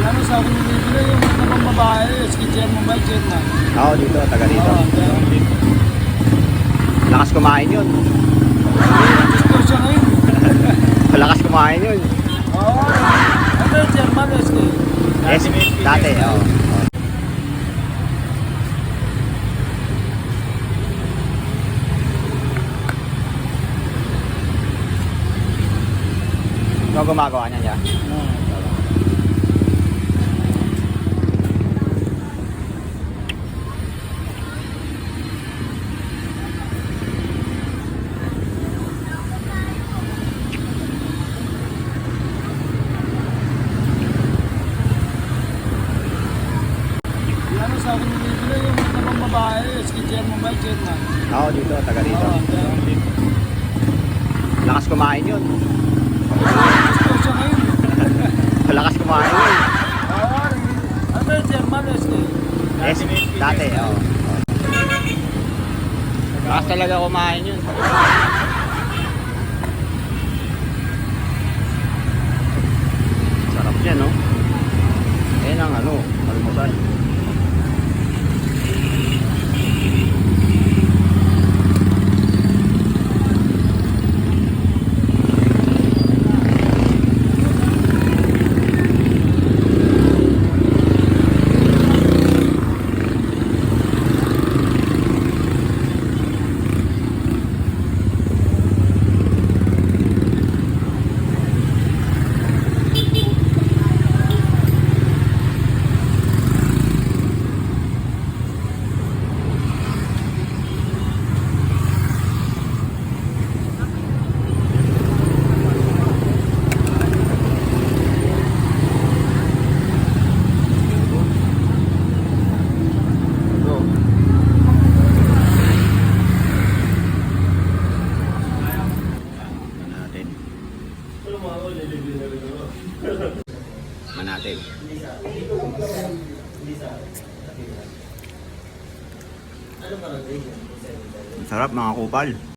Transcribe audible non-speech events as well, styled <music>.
Ang sa akin bibili yung mga pang babae, ski chairman ba, chairman? Oo, dito, taga dito. Oo, kaya Lakas kumain yun. gusto siya ngayon. <laughs> Malakas kumain yun. Oo. Ano yung chairman, ski? Yes, dati, oo. Ikaw gumagawa niya niya. Yan ang sa akin bibili yung mga babae, chairman ba, chairman? Oo, dito, taga dito. Oo, kaya Lakas kumain yun. Malakas <laughs> kumain yun. Oo. Ano yung chairman, ski? Yes, dati, oo. Lakas talaga kumain yun. Sarap yan, no? Yan ang ano, almusal. Manatin. Sarap mga kupal.